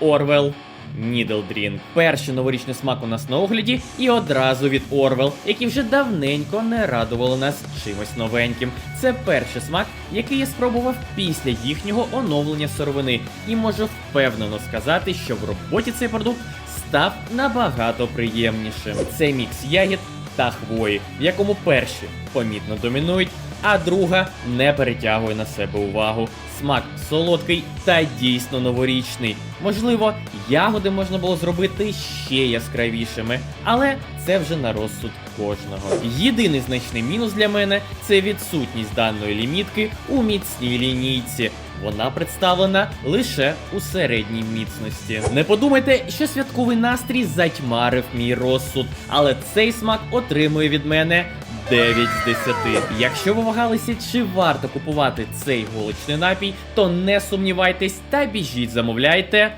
Орвел. Нідлдрінк. Перший новорічний смак у нас на огляді, і одразу від Орвел, які вже давненько не радували нас чимось новеньким. Це перший смак, який я спробував після їхнього оновлення сировини, і можу впевнено сказати, що в роботі цей продукт став набагато приємнішим. Це мікс ягід та хвої, в якому перші помітно домінують, а друга не перетягує на себе увагу. Смак солодкий та дійсно новорічний. Можливо, ягоди можна було зробити ще яскравішими, але це вже на розсуд кожного. Єдиний значний мінус для мене це відсутність даної лімітки у міцній лінійці. Вона представлена лише у середній міцності. Не подумайте, що святковий настрій затьмарив мій розсуд, але цей смак отримує від мене 9 з 10. Якщо ви вагалися, чи варто купувати цей голочний напій, то не сумнівайтесь та біжіть замовляйте